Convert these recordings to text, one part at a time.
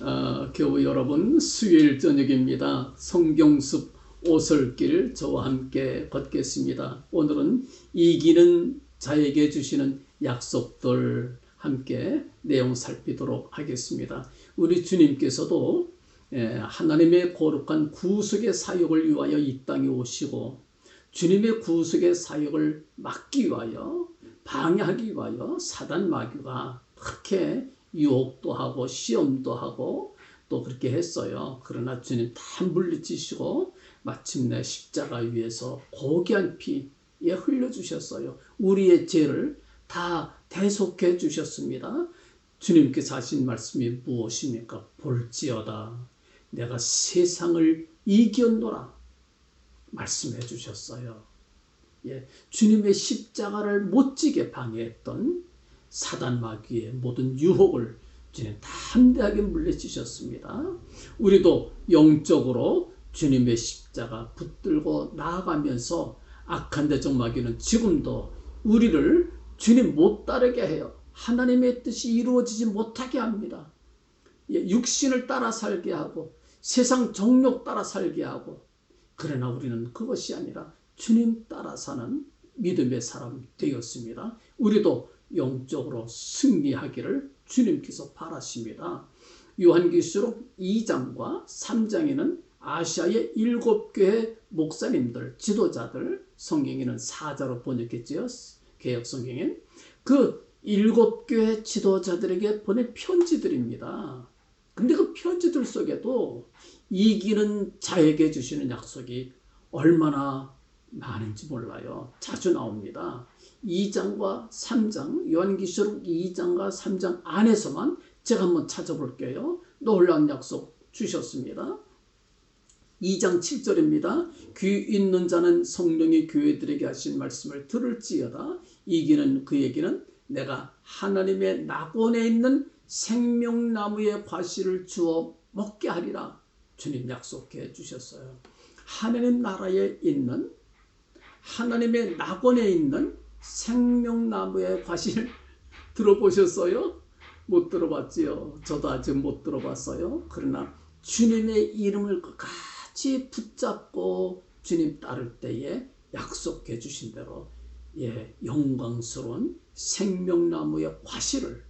어, 교우 여러분 수요일 저녁입니다. 성경숲 오설길 저와 함께 걷겠습니다. 오늘은 이기는 자에게 주시는 약속들 함께 내용 살피도록 하겠습니다. 우리 주님께서도 예, 하나님의 거룩한 구속의 사역을 위하여 이 땅에 오시고 주님의 구속의 사역을 막기 위하여 방해하기 위하여 사단 마귀가 그렇게 유혹도 하고 시험도 하고 또 그렇게 했어요. 그러나 주님 다 물리치시고 마침내 십자가 위에서 고귀한 피에 흘려주셨어요. 우리의 죄를 다 대속해 주셨습니다. 주님께서 하신 말씀이 무엇입니까? 볼지어다. 내가 세상을 이겼노라. 말씀해 주셨어요. 예, 주님의 십자가를 못 지게 방해했던 사단 마귀의 모든 유혹을 주님 담대하게 물리치셨습니다. 우리도 영적으로 주님의 십자가 붙들고 나아가면서 악한 대적 마귀는 지금도 우리를 주님 못 따르게 해요. 하나님의 뜻이 이루어지지 못하게 합니다. 예, 육신을 따라 살게 하고 세상 정욕 따라 살게 하고 그러나 우리는 그것이 아니라 주님 따라 사는 믿음의 사람 되었습니다. 우리도 영적으로 승리하기를 주님께서 바라십니다. 요한계시록 2장과 3장에는 아시아의 일곱 교회 목사님들, 지도자들, 성경에는 사자로 번역했지요. 개혁 성경엔 그 일곱 교회 지도자들에게 보낸 편지들입니다. 근데 그 편지들 속에도 이기는 자에게 주시는 약속이 얼마나 많은지 몰라요. 자주 나옵니다. 2장과 3장, 요한기시록 2장과 3장 안에서만 제가 한번 찾아볼게요. 놀라운 약속 주셨습니다. 2장 7절입니다. 귀 있는 자는 성령이 교회들에게 하신 말씀을 들을지어다. 이기는 그 얘기는 내가 하나님의 낙원에 있는 생명나무의 과실을 주어 먹게 하리라. 주님 약속해 주셨어요. 하나님 나라에 있는 하나님의 낙원에 있는 생명나무의 과실 들어보셨어요? 못 들어봤지요. 저도 아직 못 들어봤어요. 그러나 주님의 이름을 끝까지 붙잡고 주님 따를 때에 약속해 주신 대로 예, 영광스러운 생명나무의 과실을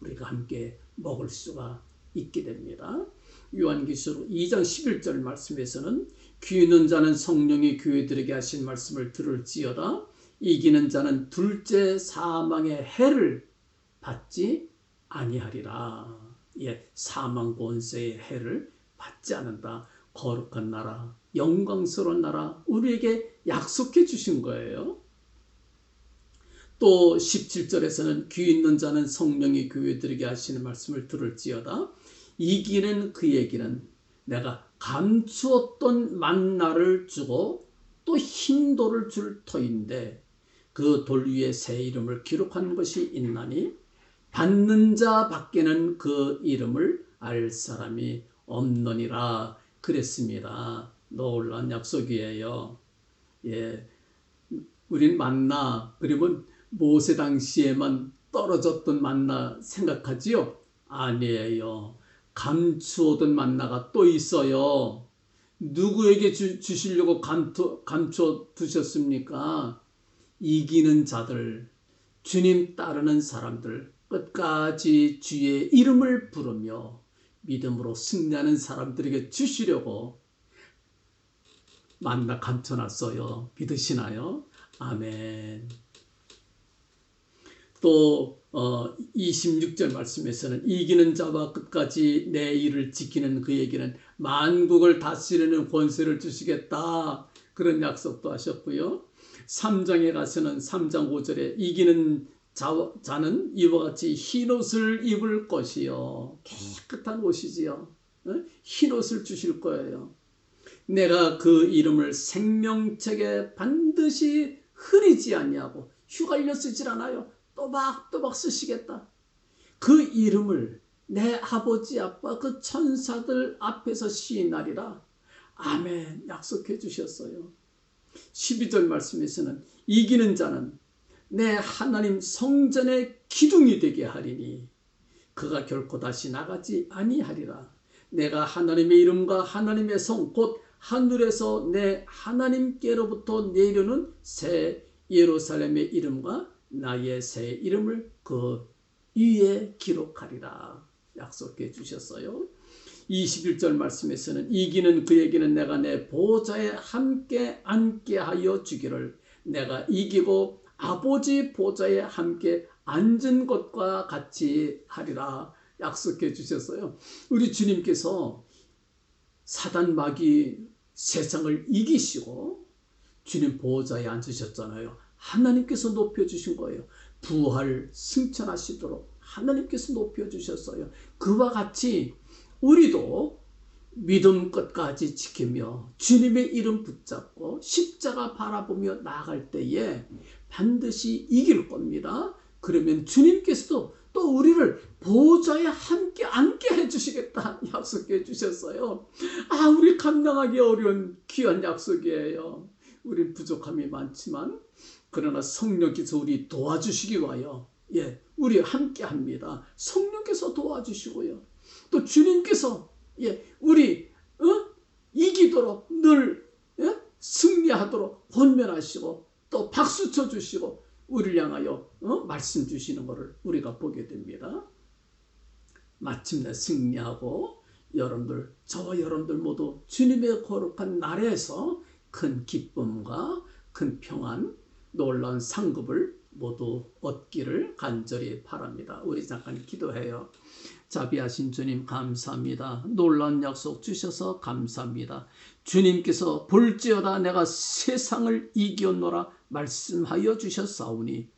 우리가 함께 먹을 수가 있게 됩니다. 요한기시록 2장 11절 말씀에서는 귀 있는 자는 성령이 교회들에게 하신 말씀을 들을지어다 이기는 자는 둘째 사망의 해를 받지 아니하리라. 예, 사망 권세의 해를 받지 않는다. 거룩한 나라, 영광스러운 나라 우리에게 약속해 주신 거예요. 또 17절에서는 귀 있는 자는 성령이 교회들에게 하시는 말씀을 들을지어다. 이기는 그에게는 내가 감추었던 만나를 주고 또 흰돌을 줄 터인데 그 돌 위에 새 이름을 기록한 것이 있나니 받는 자 밖에는 그 이름을 알 사람이 없느니라 그랬습니다. 놀란 약속이에요. 예. 우린 만나 그러면 모세 당시에만 떨어졌던 만나 생각하지요? 아니에요. 감추어둔 만나가 또 있어요. 누구에게 주, 주시려고 감투, 감춰 두셨습니까? 이기는 자들, 주님 따르는 사람들, 끝까지 주의 이름을 부르며 믿음으로 승리하는 사람들에게 주시려고 만나 감춰놨어요. 믿으시나요? 아멘. 또 어, 26절 말씀에서는 이기는 자와 끝까지 내 일을 지키는 그에게는 만국을 다스리는 권세를 주시겠다. 그런 약속도 하셨고요. 3장에 가서는 3장 5절에 이기는 자, 자는 이와 같이 흰옷을 입을 것이요. 깨끗한 옷이지요. 흰옷을 주실 거예요. 내가 그 이름을 생명책에 반드시 흐리지 않냐고 휘갈려 쓰질 않아요. 또박또박 쓰시겠다. 그 이름을 내 아버지 아빠 그 천사들 앞에서 시인하리라. 아멘 약속해 주셨어요. 12절 말씀에서는 이기는 자는 내 하나님 성전의 기둥이 되게 하리니 그가 결코 다시 나가지 아니하리라. 내가 하나님의 이름과 하나님의 성 곧 하늘에서 내 하나님께로부터 내려는 새 예루살렘의 이름과 나의 새 이름을 그 위에 기록하리라. 약속해 주셨어요. 21절 말씀에서는 이기는 그에게는 내가 내 보좌에 함께 앉게 하여 주기를 내가 이기고 아버지 보좌에 함께 앉은 것과 같이 하리라 약속해 주셨어요. 우리 주님께서 사단 마귀 세상을 이기시고 주님 보호자에 앉으셨잖아요. 하나님께서 높여주신 거예요. 부활 승천하시도록 하나님께서 높여주셨어요. 그와 같이 우리도 믿음 끝까지 지키며 주님의 이름 붙잡고 십자가 바라보며 나아갈 때에 반드시 이길 겁니다. 그러면 주님께서도 또 우리를 보좌에 함께 앉게 해주시겠다 약속해 주셨어요. 아, 우리 감당하기 어려운 귀한 약속이에요. 우리 부족함이 많지만 그러나 성령께서 우리 도와주시기 위하여 예, 우리 함께 합니다. 성령께서 도와주시고요. 또 주님께서 예, 우리 어? 이기도록 늘 예? 승리하도록 권면하시고 또 박수 쳐 주시고 우리를 향하여 어? 말씀 주시는 것을 우리가 보게 됩니다. 마침내 승리하고 여러분들 저와 여러분들 모두 주님의 거룩한 날에서 큰 기쁨과 큰 평안, 놀라운 상급을 모두 얻기를 간절히 바랍니다. 우리 잠깐 기도해요. 자비하신 주님 감사합니다. 놀라운 약속 주셔서 감사합니다. 주님께서 볼지어다 내가 세상을 이겼노라 말씀하여 주셨사오니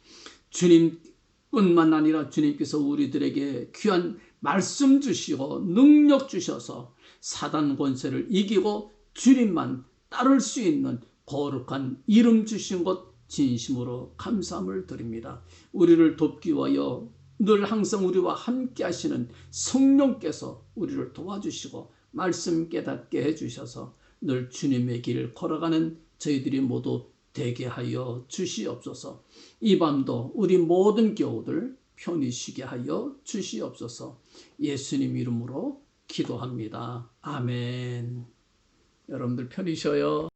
주님뿐만 아니라 주님께서 우리들에게 귀한 말씀 주시고 능력 주셔서 사단 권세를 이기고 주님만 따를 수 있는 거룩한 이름 주신 것 진심으로 감사함을 드립니다. 우리를 돕기 위하여 늘 항상 우리와 함께 하시는 성령께서 우리를 도와주시고 말씀 깨닫게 해주셔서 늘 주님의 길을 걸어가는 저희들이 모두 되게 하여 주시옵소서. 이 밤도 우리 모든 교우들 편히 쉬게 하여 주시옵소서. 예수님 이름으로 기도합니다. 아멘. 여러분들 편히 쉬어요.